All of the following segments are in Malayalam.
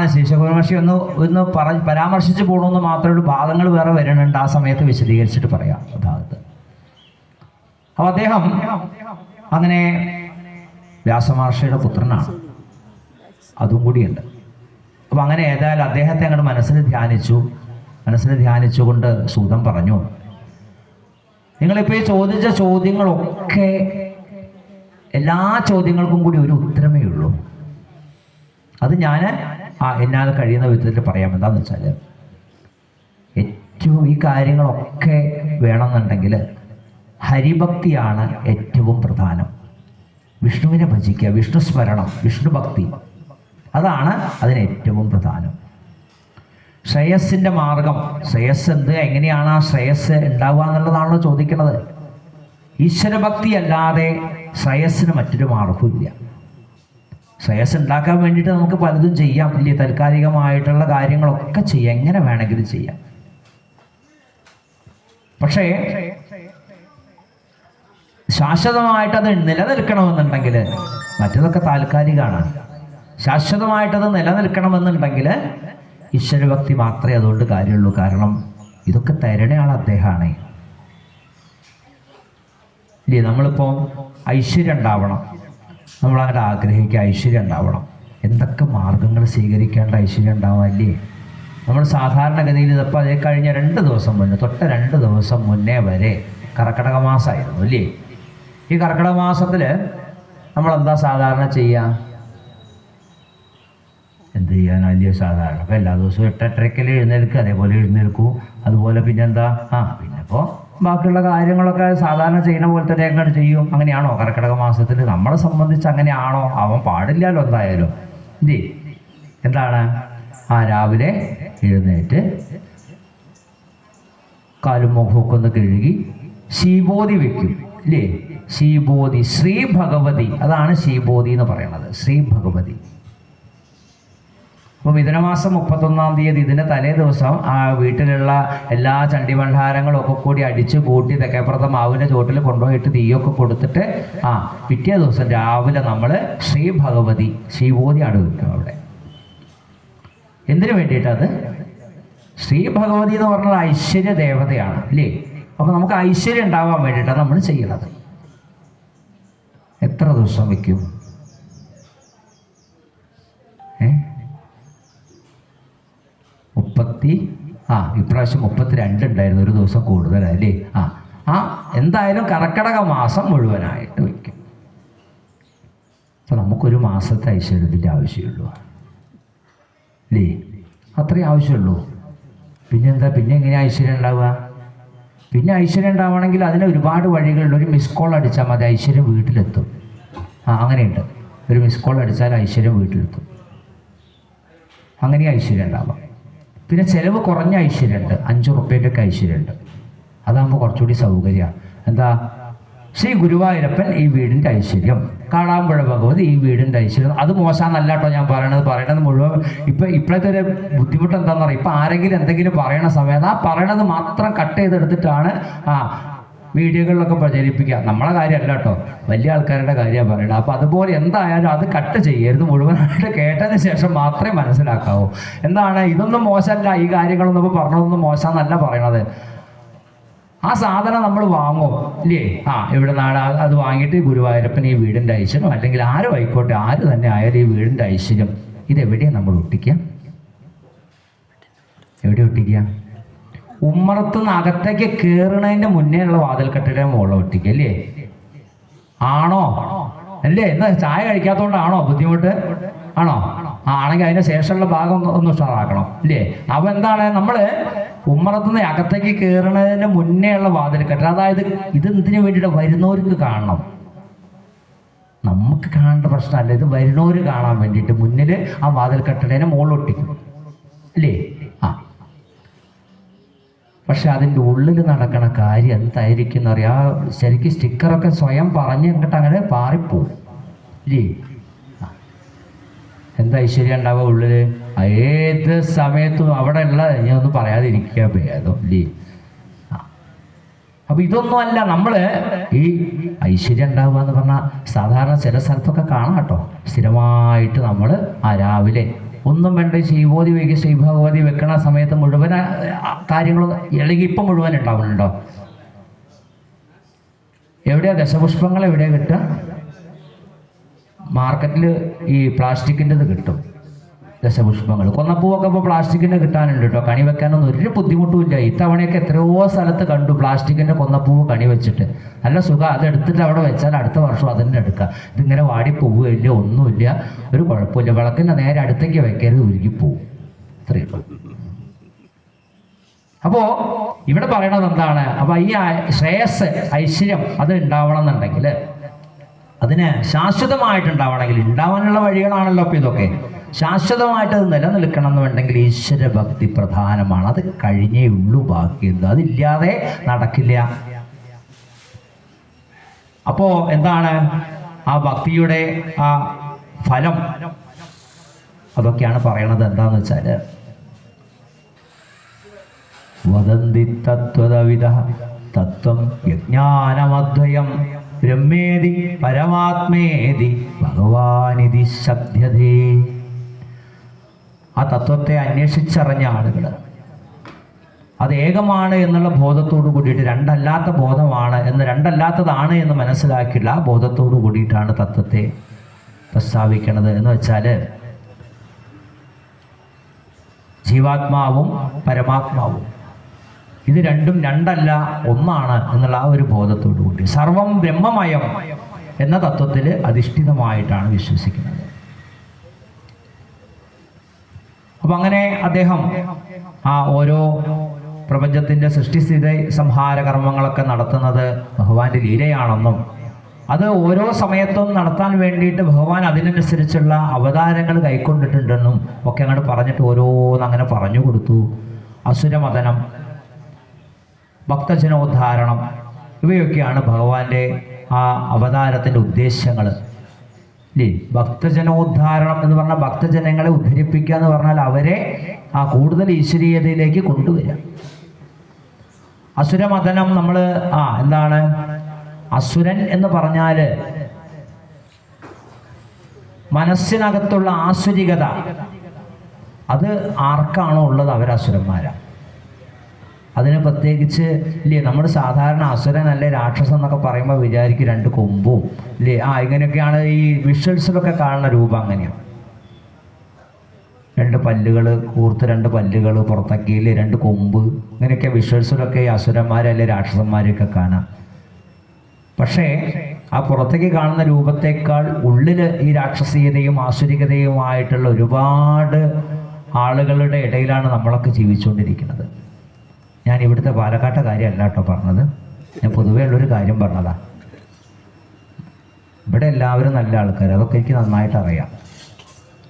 അതാണ് ശിശുകുർമഷി ഒന്ന് ഒന്ന് പറ പരാമർശിച്ച് പോകണമെന്ന് മാത്രമേ ഉള്ളൂ. ഭാഗങ്ങൾ വേറെ വരുന്നുണ്ട് ആ സമയത്ത് വിശദീകരിച്ചിട്ട് പറയാം ഭാഗത്ത് അപ്പൊ അദ്ദേഹം അങ്ങനെ വ്യാസമഹർഷിയുടെ പുത്രനാണ്. അതും കൂടിയുണ്ട്. അപ്പം അങ്ങനെ ഏതായാലും അദ്ദേഹത്തെ അങ്ങോട്ട് മനസ്സിൽ ധ്യാനിച്ചു. മനസ്സിൽ ധ്യാനിച്ചുകൊണ്ട് സൂതം പറഞ്ഞു. നിങ്ങളിപ്പോൾ ഈ ചോദിച്ച ചോദ്യങ്ങളൊക്കെ എല്ലാ ചോദ്യങ്ങൾക്കും കൂടി ഒരു ഉത്തരമേ ഉള്ളൂ. അത് ഞാൻ ആ എന്നാൽ കഴിയുന്ന വിധത്തിൽ പറയാം. എന്താണെന്ന് വെച്ചാൽ ഏറ്റവും ഈ കാര്യങ്ങളൊക്കെ വേണമെന്നുണ്ടെങ്കിൽ ഹരിഭക്തിയാണ് ഏറ്റവും പ്രധാനം. വിഷ്ണുവിനെ ഭജിക്കുക വിഷ്ണു സ്മരണം വിഷ്ണു ഭക്തി അതാണ് അതിന് ഏറ്റവും പ്രധാനം. ശ്രേയസ്സിന്റെ മാർഗം ശ്രേയസ് എന്ത് എങ്ങനെയാണ് ആ ശ്രേയസ് ഉണ്ടാവുക എന്നുള്ളതാണല്ലോ ചോദിക്കുന്നത്. ഈശ്വരഭക്തി അല്ലാതെ ശ്രേയസ്സിന് മറ്റൊരു മാർഗവുമില്ല. ശ്രേയസ് ഉണ്ടാക്കാൻ വേണ്ടിയിട്ട് നമുക്ക് പലതും ചെയ്യാം. ഇല്ലേ താൽക്കാലികമായിട്ടുള്ള കാര്യങ്ങളൊക്കെ ചെയ്യാം. എങ്ങനെ വേണമെങ്കിലും ചെയ്യാം. പക്ഷേ ശാശ്വതമായിട്ട് അത് നിലനിൽക്കണമെന്നുണ്ടെങ്കിൽ മറ്റതൊക്കെ താൽക്കാലികമാണ് ശാശ്വതമായിട്ടത് നിലനിൽക്കണമെന്നുണ്ടെങ്കിൽ ഈശ്വരഭക്തി മാത്രമേ അതുകൊണ്ട് കാര്യമുള്ളൂ. കാരണം ഇതൊക്കെ തരണയാൾ അദ്ദേഹമാണ്. ഇല്ലേ നമ്മളിപ്പോൾ ഐശ്വര്യം ഉണ്ടാവണം. നമ്മളങ്ങനെ ആഗ്രഹിക്കുക ഐശ്വര്യം ഉണ്ടാവണം. എന്തൊക്കെ മാർഗങ്ങൾ സ്വീകരിക്കേണ്ട ഐശ്വര്യം ഉണ്ടാവാല്ലേ നമ്മൾ സാധാരണഗതിയിൽ ഇതിപ്പോൾ അതേ കഴിഞ്ഞ രണ്ട് ദിവസം മുന്നേ തൊട്ട രണ്ട് ദിവസം മുന്നേ വരെ കർക്കിടക മാസമായിരുന്നു അല്ലേ? ഈ കർക്കിടക മാസത്തിൽ നമ്മളെന്താ സാധാരണ ചെയ്യുക എന്ത് ചെയ്യാൻ വലിയ സാധാരണ. അപ്പോൾ എല്ലാ ദിവസവും എട്ടെട്ടരക്കല്ലേ എഴുന്നേൽക്കുക അതേപോലെ എഴുന്നേൽക്കൂ. അതുപോലെ പിന്നെന്താ? ആ പിന്നെ ഇപ്പോൾ ബാക്കിയുള്ള കാര്യങ്ങളൊക്കെ സാധാരണ ചെയ്യുന്ന പോലെ തന്നെ അങ്ങോട്ട് ചെയ്യും. അങ്ങനെയാണോ? കർക്കിടക മാസത്തിൽ നമ്മളെ സംബന്ധിച്ച് അങ്ങനെയാണോ? അവൻ പാടില്ലല്ലോ എന്തായാലും. ഇല്ലേ എന്താണ്? ആ രാവിലെ എഴുന്നേറ്റ് കാലും മുഖമൊക്കെ ഒന്ന് കഴുകി ശീബോധി വെക്കും. ഇല്ലേ? ശീബോധി ശ്രീ ഭഗവതി. അതാണ് ശീബോധി എന്ന് പറയുന്നത്. ശ്രീ ഭഗവതി. അപ്പോൾ മിഥുനമാസം മുപ്പത്തൊന്നാം തീയതി ഇതിന്റെ തലേ ദിവസം ആ വീട്ടിലുള്ള എല്ലാ ചണ്ടിഭണ്ഡാരങ്ങളും ഒക്കെ കൂടി അടിച്ച് കൂട്ടി തെക്കേപ്പുറത്തെ മാവിന്റെ ചോട്ടിൽ കൊണ്ടുപോയിട്ട് തീയൊക്കെ കൊടുത്തിട്ട് ആ പിറ്റേ ദിവസം രാവിലെ നമ്മൾ ശ്രീ ഭഗവതി ശ്രീബോധിയാണ് വെക്കുക അവിടെ. എന്തിനു വേണ്ടിയിട്ടത് ശ്രീ ഭഗവതി എന്ന് പറഞ്ഞത് ഐശ്വര്യ ദേവതയാണ് അല്ലേ അപ്പോൾ നമുക്ക് ഐശ്വര്യം ഉണ്ടാവാൻ വേണ്ടിയിട്ടാണ് നമ്മൾ ചെയ്യുന്നത് എത്ര ദിവസം വയ്ക്കും? ഏ? മുപ്പത്തി ആ ഇപ്രാവശ്യം മുപ്പത്തിരണ്ട് ഉണ്ടായിരുന്നു ഒരു ദിവസം കൂടുതലല്ലേ ആ ആ എന്തായാലും കർക്കടക മാസം മുഴുവനായിട്ട് വയ്ക്കും. അപ്പോൾ നമുക്കൊരു മാസത്തെ ഐശ്വര്യത്തിന്റെ ആവശ്യമുള്ളൂ. അല്ലേ? അത്രയും ആവശ്യമുള്ളൂ. പിന്നെന്താ? പിന്നെ എങ്ങനെ ഐശ്വര്യം ഉണ്ടാവുക? പിന്നെ ഐശ്വര്യം ഉണ്ടാവണമെങ്കിൽ അതിന് ഒരുപാട് വഴികളുണ്ട്. ഒരു മിസ് കോൾ അടിച്ചാൽ മതി ഐശ്വര്യം വീട്ടിലെത്തും. ആ അങ്ങനെയുണ്ട്. ഒരു മിസ് കോൾ അടിച്ചാൽ ഐശ്വര്യം വീട്ടിലെത്തും. അങ്ങനെ ഐശ്വര്യം ഉണ്ടാവാം പിന്നെ ചിലവ് കുറഞ്ഞ ഐശ്വര്യമുണ്ട് അഞ്ച് റുപ്യന്റെ ഒക്കെ ഐശ്വര്യമുണ്ട് അതാകുമ്പോൾ കുറച്ചുകൂടി സൗകര്യമാണ് എന്താ? ശ്രീ ഗുരുവായൂരപ്പൻ ഈ വീടിന്റെ ഐശ്വര്യം. കാളാമ്പുഴ ഭഗവതി ഈ വീടിന്റെ ഐശ്വര്യം. അത് മോശമെന്നല്ല കേട്ടോ ഞാൻ പറയണത്. പറയണത് മുഴുവൻ ഇപ്പം ഇപ്പോഴത്തെ ഒരു ബുദ്ധിമുട്ട് എന്താണെന്ന് പറയുക ഇപ്പം ആരെങ്കിലും എന്തെങ്കിലും പറയണ സമയത്ത് ആ പറയണത് മാത്രം കട്ട് ചെയ്തെടുത്തിട്ടാണ് ആ വീഡിയോകളിലൊക്കെ പ്രചരിപ്പിക്കുക. നമ്മളെ കാര്യമല്ല കേട്ടോ. വലിയ ആൾക്കാരുടെ കാര്യമാണ് പറയണം അപ്പോൾ അതുപോലെ എന്തായാലും അത് കട്ട് ചെയ്യരുത്. മുഴുവനായിട്ട് കേട്ടതിന് ശേഷം മാത്രമേ മനസ്സിലാക്കാവൂ. എന്താണ്? ഇതൊന്നും മോശമല്ല. ഈ കാര്യങ്ങളൊന്നും ഇപ്പോൾ പറഞ്ഞതൊന്നും മോശമെന്നല്ല പറയണത്. ആ സാധനം നമ്മൾ വാങ്ങും. ഇല്ലേ? ആ ഇവിടെ നാട് അത് വാങ്ങിയിട്ട് ഗുരുവായൂരപ്പൻ ഈ വീടിന്റെ ഐശ്വര്യം അല്ലെങ്കിൽ ആരും ആയിക്കോട്ടെ ആര് തന്നെ ആയാലും ഈ വീടിന്റെ ഐശ്വര്യം ഇതെവിടെയാണ് നമ്മൾ ഒട്ടിക്കുക? എവിടെ ഒട്ടിക്കുക? ഉമ്മറത്തുനിന്ന് അകത്തേക്ക് കയറണതിന്റെ മുന്നേ ഉള്ള വാതിൽക്കെട്ടിടെ മുകളിൽ ഒട്ടിക്കുക അല്ലേ? ആണോ? അല്ലേ? എന്നാ ചായ കഴിക്കാത്തതുകൊണ്ടാണോ ബുദ്ധിമുട്ട്? ആണോ? ആണെങ്കിൽ അതിന് ശേഷമുള്ള ഭാഗം ഒന്ന് ഉഷാറാക്കണം അല്ലേ? അപ്പൊ എന്താണ്? നമ്മൾ ഉമ്മറത്തുനിന്ന് അകത്തേക്ക് കയറുന്നതിന് മുന്നേ ഉള്ള വാതിൽക്കെട്ട് അതായത് ഇത് എന്തിനു വേണ്ടിയിട്ട് വരുന്നവർക്ക് കാണണം? നമുക്ക് കാണേണ്ട പ്രശ്നമല്ല ഇത് വരുന്നവർ കാണാൻ വേണ്ടിയിട്ട് മുന്നിൽ ആ വാതിൽക്കെട്ടിടേനെ മുകളിൽ ഒട്ടിക്കും അല്ലേ? പക്ഷെ അതിന്റെ ഉള്ളിൽ നടക്കണ കാര്യം എന്തായിരിക്കും എന്നറിയാം ആ ശരിക്കും സ്റ്റിക്കറൊക്കെ സ്വയം പറഞ്ഞ് എന്നിട്ട് അങ്ങനെ പാറിപ്പോവും. ഇല്ലേ. എന്താ ഐശ്വര്യം ഉണ്ടാവുക ഉള്ളിൽ ഏത് സമയത്തും അവിടെ ഉള്ള ഞാൻ ഒന്നും പറയാതിരിക്കുക ഭേദം ഇല്ലേ. അപ്പൊ ഇതൊന്നും അല്ല നമ്മൾ ഈ ഐശ്വര്യം ഉണ്ടാവുക എന്ന് പറഞ്ഞാൽ സാധാരണ ചില സ്ഥലത്തൊക്കെ കാണാം കേട്ടോ. സ്ഥിരമായിട്ട് നമ്മൾ ആ രാവിലെ ഒന്നും വേണ്ട ശ്രീബോധി വയ്ക്കുക ശ്രീഭഗവതി വെക്കണ സമയത്ത് മുഴുവൻ കാര്യങ്ങളും ഇളകി ഇപ്പം മുഴുവൻ ഉണ്ടാവുന്നുണ്ടോ? എവിടെയാ ദശപുഷ്പങ്ങൾ എവിടെയാ കിട്ടുക? മാർക്കറ്റിൽ ഈ പ്ലാസ്റ്റിക്കിന്റെത് കിട്ടും. ദശപുഷ്പങ്ങൾ. കൊന്നപ്പൂവൊക്കെ ഇപ്പോൾ പ്ലാസ്റ്റിക്കിന്റെ കിട്ടാനുണ്ട് കേട്ടോ കണി വെക്കാനൊന്നും ഒരു ബുദ്ധിമുട്ടുമില്ല. ഇത്തവണയൊക്കെ എത്രയോ സ്ഥലത്ത് കണ്ടു പ്ലാസ്റ്റിക്കിന്റെ കൊന്നപ്പൂവ് കണി വെച്ചിട്ട്. നല്ല സുഖം. അത് എടുത്തിട്ട് അവിടെ വെച്ചാൽ അടുത്ത വർഷം അതിന്റെ എടുക്കുക ഇതിങ്ങനെ വാടി പോവുകയില്ല ഒന്നുമില്ല. ഒരു കുഴപ്പമില്ല. വിളക്കിന്റെ നേരെ അടുത്തേക്ക് വെക്കരുത്. ഉരുകി പോവും. അത്രയേ ഉള്ളൂ. അപ്പോൾ ഇവിടെ പറയണത് എന്താണ്? അപ്പോൾ ഈ ശ്രേയസ് ഐശ്വര്യം അത് ഉണ്ടാവണം എന്നുണ്ടെങ്കിൽ അതിന് ശാശ്വതമായിട്ടുണ്ടാവണമെങ്കിൽ ഉണ്ടാവാനുള്ള വഴികളാണല്ലോ ഇപ്പോൾ ഇതൊക്കെ. ശാശ്വതമായിട്ട് അത് നിലനിൽക്കണം എന്നുണ്ടെങ്കിൽ ഈശ്വര ഭക്തി പ്രധാനമാണ്. അത് കഴിഞ്ഞേ ഉള്ളൂ ബാക്കിയുള്ളൂ അതില്ലാതെ നടക്കില്ല. അപ്പോ എന്താണ്? ആ ഭക്തിയുടെ ആ ഫലം? അതൊക്കെയാണ് പറയണത്. എന്താന്ന് വെച്ചാൽ വദന്തി തത്വതവിധ തത്വം യജ്ഞാനമദ്വയം ബ്രഹ്മേതി പരമാത്മേതി ഭഗവാനിതി ശബ്ദതേ ആ തത്വത്തെ അന്വേഷിച്ചറിഞ്ഞ ആളുകൾ. അത് ഏകമാണ് എന്നുള്ള ബോധത്തോട് കൂടിയിട്ട് രണ്ടല്ലാത്ത ബോധമാണ് എന്ന് രണ്ടല്ലാത്തതാണ് എന്ന് മനസ്സിലാക്കിയുള്ള ആ ബോധത്തോട് കൂടിയിട്ടാണ് തത്വത്തെ പ്രസ്താവിക്കണത് എന്ന് വെച്ചാൽ ജീവാത്മാവും പരമാത്മാവും. ഇത് രണ്ടും രണ്ടല്ല ഒന്നാണ് എന്നുള്ള ആ ഒരു ബോധത്തോടു കൂടി. സർവം ബ്രഹ്മമയം എന്ന തത്വത്തിൽ അധിഷ്ഠിതമായിട്ടാണ് വിശ്വസിക്കുന്നത്. അപ്പൊ അങ്ങനെ അദ്ദേഹം ആ ഓരോ പ്രപഞ്ചത്തിന്റെ സൃഷ്ടിസ്ഥിതി സംഹാര കർമ്മങ്ങളൊക്കെ നടത്തുന്നത് ഭഗവാന്റെ ലീലയാണെന്നും അത് ഓരോ സമയത്തും നടത്താൻ വേണ്ടിയിട്ട് ഭഗവാൻ അതിനനുസരിച്ചുള്ള അവതാരങ്ങൾ കൈക്കൊണ്ടിട്ടുണ്ടെന്നും ഒക്കെ അങ്ങോട്ട് പറഞ്ഞിട്ട് ഓരോന്ന് അങ്ങനെ പറഞ്ഞു കൊടുത്തു. അസുരമതനം ഭക്തജനോദ്ധാരണം ഇവയൊക്കെയാണ് ഭഗവാന്റെ ആ അവതാരത്തിന്റെ ഉദ്ദേശ്യങ്ങൾ ഇല്ലേ ഭക്തജനോദ്ധാരണം എന്ന് പറഞ്ഞാൽ ഭക്തജനങ്ങളെ ഉദ്ധരിപ്പിക്കുക എന്ന് പറഞ്ഞാൽ അവരെ ആ കൂടുതൽ ഈശ്വരീയതയിലേക്ക് കൊണ്ടുവരിക. അസുരമതനം നമ്മൾ ആ എന്താണ്? അസുരൻ എന്ന് പറഞ്ഞാൽ മനസ്സിനകത്തുള്ള ആസുരികത. അത് ആർക്കാണോ ഉള്ളത്? അവരസുരന്മാരാണ്. അതിന് പ്രത്യേകിച്ച് ഇല്ലേ നമ്മൾ സാധാരണ അസുരൻ അല്ലെ രാക്ഷസം എന്നൊക്കെ പറയുമ്പോൾ വിചാരിക്കും രണ്ട് കൊമ്പും. ഇല്ലേ ആ ഇങ്ങനെയൊക്കെയാണ് ഈ വിഷ്വൽസിലൊക്കെ കാണുന്ന രൂപം അങ്ങനെയാണ് രണ്ട് പല്ലുകൾ കൂർത്ത് രണ്ട് പല്ലുകൾ പുറത്തേക്കിൽ രണ്ട് കൊമ്പ് ഇങ്ങനെയൊക്കെ വിഷ്വൽസിലൊക്കെ ഈ അസുരന്മാരല്ലേ രാക്ഷസന്മാരെയൊക്കെ കാണാം. പക്ഷേ ആ പുറത്തേക്ക് കാണുന്ന രൂപത്തേക്കാൾ ഉള്ളിൽ ഈ രാക്ഷസീയതയും ആസുരികതയുമായിട്ടുള്ള ഒരുപാട് ആളുകളുടെ ഇടയിലാണ് നമ്മളൊക്കെ ജീവിച്ചുകൊണ്ടിരിക്കുന്നത്. ഞാൻ ഇവിടുത്തെ പാലക്കാട്ടെ കാര്യമല്ല കേട്ടോ പറഞ്ഞത്. ഞാൻ പൊതുവേ ഉള്ളൊരു കാര്യം പറഞ്ഞതാ. ഇവിടെ എല്ലാവരും നല്ല ആൾക്കാർ അതൊക്കെ എനിക്ക് നന്നായിട്ട് അറിയാം.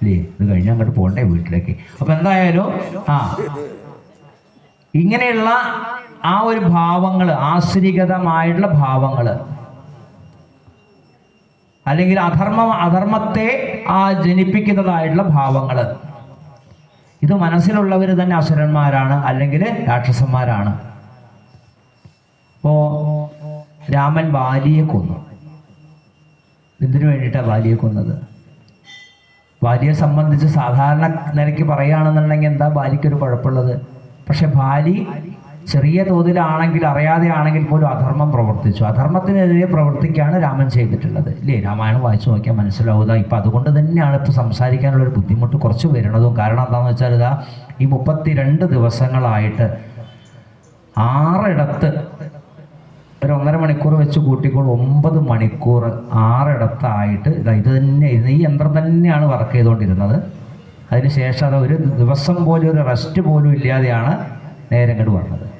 അല്ലേ ഇത് കഴിഞ്ഞ് അങ്ങോട്ട് പോകണ്ടേ വീട്ടിലേക്ക്. അപ്പം എന്തായാലും ആ ഇങ്ങനെയുള്ള ആ ഒരു ഭാവങ്ങൾ ആശ്രികതമായിട്ടുള്ള ഭാവങ്ങൾ അല്ലെങ്കിൽ അധർമ്മ അധർമ്മത്തെ ആ ജനിപ്പിക്കുന്നതായിട്ടുള്ള ഭാവങ്ങൾ ഇത് മനസ്സിലുള്ളവർ തന്നെ അസുരന്മാരാണ് അല്ലെങ്കിൽ രാക്ഷസന്മാരാണ്. അപ്പോ രാമൻ ബാലിയെ കൊന്നു. എന്തിനു വേണ്ടിയിട്ടാണ് ബാലിയെ കൊന്നത്? ബാലിയെ സംബന്ധിച്ച് സാധാരണ നിലയ്ക്ക് പറയുകയാണെന്നുണ്ടെങ്കിൽ എന്താ ബാലിക്കൊരു കുഴപ്പമുള്ളത്? പക്ഷെ ബാലി ചെറിയ തോതിലാണെങ്കിൽ അറിയാതെ ആണെങ്കിൽ പോലും അധർമ്മം പ്രവർത്തിച്ചു. അധർമ്മത്തിനെതിരെ പ്രവർത്തിക്കുകയാണ് രാമൻ ചെയ്തിട്ടുള്ളത്. ഇല്ലേ? രാമായണം വായിച്ചു നോക്കിയാൽ മനസ്സിലാവുക ഇപ്പം അതുകൊണ്ട് തന്നെയാണ് ഇപ്പോൾ സംസാരിക്കാനുള്ള ഒരു ബുദ്ധിമുട്ട് കുറച്ച് വരുന്നതും കാരണം എന്താണെന്ന് വെച്ചാൽ ഇതാ ഈ മുപ്പത്തിരണ്ട് ദിവസങ്ങളായിട്ട് ആറിടത്ത് ഒരു ഒന്നര മണിക്കൂർ വെച്ച് കൂട്ടിക്കോൾ ഒമ്പത് മണിക്കൂർ ആറിടത്തായിട്ട് ഇതാ ഇത് തന്നെ ഈ യന്ത്രം തന്നെയാണ് വർക്ക് ചെയ്തുകൊണ്ടിരുന്നത്. അതിനുശേഷം അത് ഒരു ദിവസം പോലും ഒരു റെസ്റ്റ് പോലും ഇല്ലാതെയാണ് നേരെ ഇങ്ങോട്ട് വന്നത്.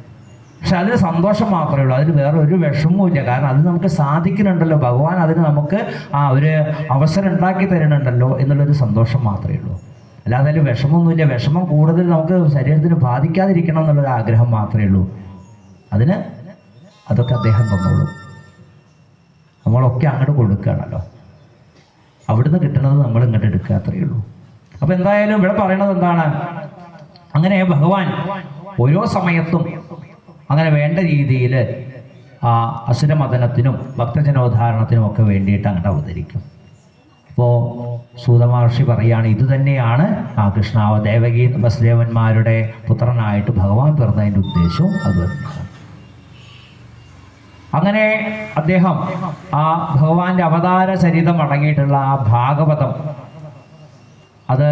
പക്ഷെ അതിന് സന്തോഷം മാത്രമേ ഉള്ളൂ. അതിന് വേറെ ഒരു വിഷമവും ഇല്ല. കാരണം അത് നമുക്ക് സാധിക്കുന്നുണ്ടല്ലോ. ഭഗവാൻ അതിന് നമുക്ക് ആ ഒരു അവസരം ഉണ്ടാക്കി തരുന്നുണ്ടല്ലോ എന്നുള്ളൊരു സന്തോഷം മാത്രമേ ഉള്ളൂ. അല്ലാതെ അതിൽ വിഷമമൊന്നുമില്ല. വിഷമം കൂടുതൽ നമുക്ക് ശരീരത്തിന് ബാധിക്കാതിരിക്കണം എന്നുള്ളൊരു ആഗ്രഹം മാത്രമേ ഉള്ളൂ. അതിന് അതൊക്കെ അദ്ദേഹം തന്നോളൂ. നമ്മളൊക്കെ അങ്ങോട്ട് കൊടുക്കുകയാണല്ലോ. അവിടുന്ന് കിട്ടുന്നത് നമ്മൾ ഇങ്ങോട്ട് എടുക്കുക അത്രയേ ഉള്ളൂ. അപ്പൊ എന്തായാലും ഇവിടെ പറയണത് എന്താണ്? അങ്ങനെ ഭഗവാൻ ഓരോ സമയത്തും അങ്ങനെ വേണ്ട രീതിയിൽ ആ അസുരമതനത്തിനും ഭക്തജനോദ്ധാരണത്തിനും ഒക്കെ വേണ്ടിയിട്ട് അങ്ങോട്ട് അവതരിക്കും. അപ്പോൾ സൂതമഹർഷി പറയുകയാണ് ഇത് തന്നെയാണ് ആ കൃഷ്ണാവ ദേവകീ വസുദേവന്മാരുടെ പുത്രനായിട്ട് ഭഗവാൻ പിറന്നതിന്റെ ഉദ്ദേശവും അത് അങ്ങനെ അദ്ദേഹം ആ ഭഗവാന്റെ അവതാര ചരിതം അടങ്ങിയിട്ടുള്ള ആ ഭാഗവതം അത്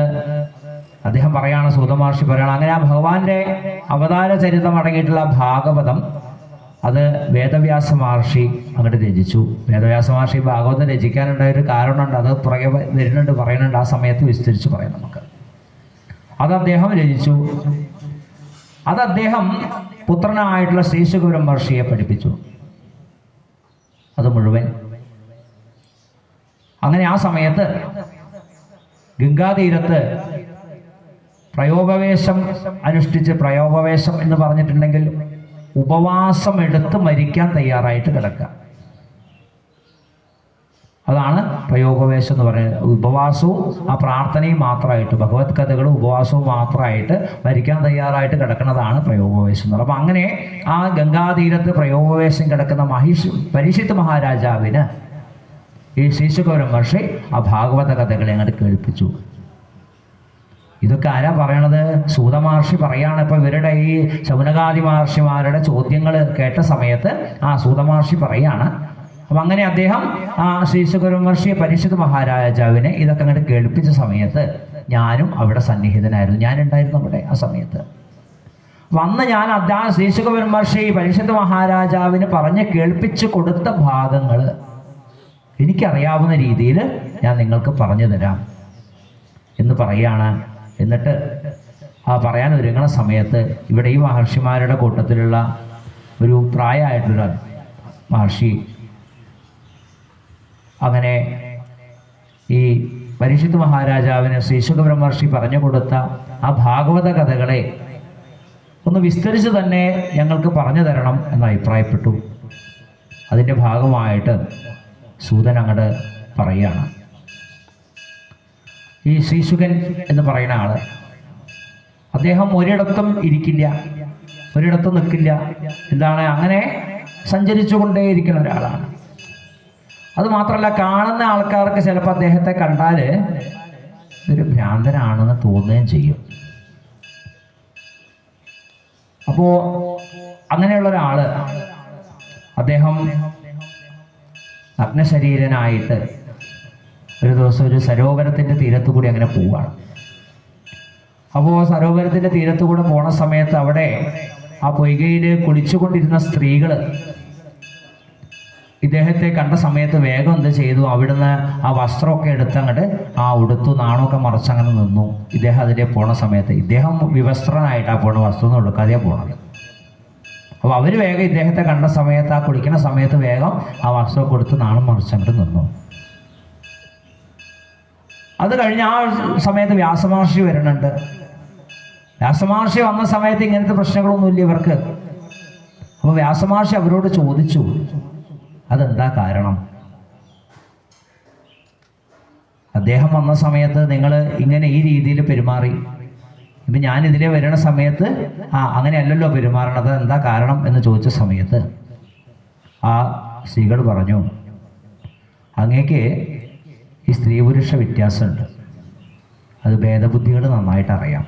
അദ്ദേഹം പറയാണ് സൂതമഹർഷി പറയണം അങ്ങനെ ആ ഭഗവാന്റെ അവതാര ചരിതം അടങ്ങിയിട്ടുള്ള ഭാഗവതം അത് വേദവ്യാസ മഹർഷി അങ്ങോട്ട് രചിച്ചു. വേദവ്യാസ മഹർഷി ഭാഗവതം രചിക്കാനുണ്ടായ ഒരു കാരണമുണ്ട് അത് പുറകെ വരുന്നുണ്ട് പറയുന്നുണ്ട് ആ സമയത്ത് വിസ്തരിച്ച് പറയാം നമുക്ക്. അത് അദ്ദേഹം രചിച്ചു. അത് അദ്ദേഹം പുത്രനായിട്ടുള്ള ശ്രീശുഗുരം മഹർഷിയെ പഠിപ്പിച്ചു. അത് മുഴുവൻ. അങ്ങനെ ആ സമയത്ത് ഗംഗാതീരത്ത് പ്രയോഗവേശം അനുഷ്ഠിച്ച് പ്രയോഗവേഷം എന്ന് പറഞ്ഞിട്ടുണ്ടെങ്കിൽ ഉപവാസം എടുത്ത് മരിക്കാൻ തയ്യാറായിട്ട് കിടക്കുക. അതാണ് പ്രയോഗവേശം എന്ന് പറയുന്നത്. ഉപവാസവും ആ പ്രാർത്ഥനയും മാത്രമായിട്ട് ഭഗവത് കഥകളും ഉപവാസവും മാത്രമായിട്ട് മരിക്കാൻ തയ്യാറായിട്ട് കിടക്കുന്നതാണ് പ്രയോഗവേശം എന്ന് അപ്പം അങ്ങനെ ആ ഗംഗാതീരത്ത് പ്രയോഗവേശം കിടക്കുന്ന മഹിഷ് പരീക്ഷിത് മഹാരാജാവിന് ഈ ശിശുഗൗരം മഹർഷി ആ ഭാഗവത കഥകളെ അങ്ങോട്ട് കേൾപ്പിച്ചു. ഇതൊക്കെ ആരാ പറയണത്? സൂത മഹർഷി പറയാണ്. ഇപ്പൊ ഇവരുടെ ഈ ശൗനകാദി മഹർഷിമാരുടെ ചോദ്യങ്ങൾ കേട്ട സമയത്ത് ആ സൂത മഹർഷി പറയാണ്. അപ്പം അങ്ങനെ അദ്ദേഹം ആ ശ്രീശുഖപുരം മഹർഷി പരിശുദ്ധ മഹാരാജാവിനെ ഇതൊക്കെ അങ്ങോട്ട് കേൾപ്പിച്ച സമയത്ത് ഞാനും അവിടെ സന്നിഹിതനായിരുന്നു. ഞാനുണ്ടായിരുന്നു അവിടെ ആ സമയത്ത്. വന്ന് ഞാൻ അദ്ദേഹം ശ്രീശുഖപുരം മഹർഷി പരിശുദ്ധ മഹാരാജാവിന് പറഞ്ഞ് കേൾപ്പിച്ചു കൊടുത്ത ഭാഗങ്ങൾ എനിക്കറിയാവുന്ന രീതിയിൽ ഞാൻ നിങ്ങൾക്ക് പറഞ്ഞു തരാം എന്ന് പറയാണ്. എന്നിട്ട് ആ പറയാൻ ഒരുങ്ങണ സമയത്ത് ഇവിടെ ഈ മഹർഷിമാരുടെ കൂട്ടത്തിലുള്ള ഒരു പ്രായമായിട്ടുള്ള മഹർഷി അങ്ങനെ ഈ പരിശുദ്ധ മഹാരാജാവിന് ശ്രീശുഖപുരം മഹർഷി പറഞ്ഞു കൊടുത്ത ആ ഭാഗവത കഥകളെ ഒന്ന് വിസ്തരിച്ച് തന്നെ ഞങ്ങൾക്ക് പറഞ്ഞു തരണം എന്ന് അഭിപ്രായപ്പെട്ടു. അതിന്റെ ഭാഗമായിട്ട് സൂതൻ അങ്ങോട്ട് പറയുകയാണ്. ഈ ശ്രീശുഖൻ എന്ന് പറയുന്ന ആൾ. അദ്ദേഹം ഒരിടത്തും ഇരിക്കില്ല. ഒരിടത്തും നിൽക്കില്ല. എന്താണ്? അങ്ങനെ സഞ്ചരിച്ചുകൊണ്ടേയിരിക്കുന്ന ഒരാളാണ്. അത് മാത്രമല്ല കാണുന്ന ആൾക്കാർക്ക് ചിലപ്പോൾ അദ്ദേഹത്തെ കണ്ടാൽ ഇതൊരു ഭ്രാന്തനാണെന്ന് തോന്നുകയും ചെയ്യും. അപ്പോൾ അങ്ങനെയുള്ള ഒരാൾ അദ്ദേഹം നഗ്നശരീരനായിട്ട് ഒരു ദിവസം ഒരു സരോവരത്തിന്റെ തീരത്തു കൂടി അങ്ങനെ പോവുകയാണ് അപ്പോൾ സരോവരത്തിന്റെ തീരത്തു കൂടെ പോണ സമയത്ത് അവിടെ ആ പൊയ്കയിൽ കുളിച്ചുകൊണ്ടിരുന്ന സ്ത്രീകൾ ഇദ്ദേഹത്തെ കണ്ട സമയത്ത് വേഗം എന്ത് ചെയ്തു? അവിടുന്ന് ആ വസ്ത്രമൊക്കെ എടുത്തങ്ങോട്ട് ആ ഉടുത്തു നാണമൊക്കെ മറച്ചങ്ങനെ നിന്നു. ഇദ്ദേഹം അതിലെ പോണ സമയത്ത്. ഇദ്ദേഹം വിവസ്ത്രനായിട്ടാണ് പോണ വസ്ത്രം എടുക്കാതെയാണ് പോണത്. അപ്പോൾ അവർ വേഗം ഇദ്ദേഹത്തെ കണ്ട സമയത്ത് ആ കുളിക്കുന്ന സമയത്ത് വേഗം ആ വസ്ത്രം കൊടുത്ത് നാണം മറിച്ചങ്ങോട്ട് നിന്നു. അത് കഴിഞ്ഞ ആ സമയത്ത് വ്യാസമഹർഷി വരുന്നുണ്ട്. വ്യാസമഹർഷി വന്ന സമയത്ത് ഇങ്ങനത്തെ പ്രശ്നങ്ങളൊന്നുമില്ല ഇവർക്ക്. അപ്പോൾ വ്യാസമഹർഷി അവരോട് ചോദിച്ചു അതെന്താ കാരണം? അദ്ദേഹം വന്ന സമയത്ത് നിങ്ങൾ ഇങ്ങനെ ഈ രീതിയിൽ പെരുമാറി. ഇപ്പം ഞാൻ ഇതിലെ വരുന്ന സമയത്ത് ആ അങ്ങനെയല്ലല്ലോ പെരുമാറണത്. എന്താ കാരണം? എന്ന് ചോദിച്ച സമയത്ത് ആ സ്ത്രീകൾ പറഞ്ഞു അങ്ങേക്ക് ഈ സ്ത്രീ പുരുഷ വ്യത്യാസമുണ്ട്. അത് ഭേദബുദ്ധികൾ നന്നായിട്ട് അറിയാം.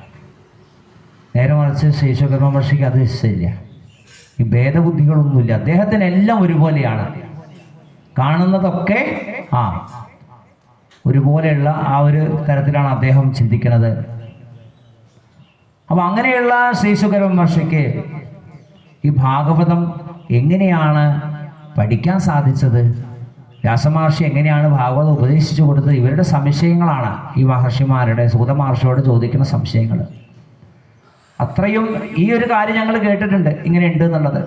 നേരെ മറിച്ച് ശേഷകർമ്മ മഹർഷിക്ക് അത് ഇഷ്ടമില്ല ഈ ഭേദബുദ്ധികളൊന്നുമില്ല. അദ്ദേഹത്തിന് എല്ലാം ഒരുപോലെയാണ്. കാണുന്നതൊക്കെ ആ ഒരുപോലെയുള്ള ആ ഒരു തരത്തിലാണ് അദ്ദേഹം ചിന്തിക്കുന്നത്. അപ്പം അങ്ങനെയുള്ള ശ്രീശുകരം മഹർഷിക്ക് ഈ ഭാഗവതം എങ്ങനെയാണ് പഠിക്കാൻ സാധിച്ചത്? വ്യാസമഹർഷി എങ്ങനെയാണ് ഭാഗവതം ഉപദേശിച്ചു കൊടുത്തത്? ഇവരുടെ സംശയങ്ങളാണ് ഈ മഹർഷിമാരുടെ സൂത മഹർഷിയോട് ചോദിക്കുന്ന സംശയങ്ങൾ. അത്രയും ഈ ഒരു കാര്യം ഞങ്ങൾ കേട്ടിട്ടുണ്ട്. ഇങ്ങനെ ഉണ്ട് എന്നുള്ളത്.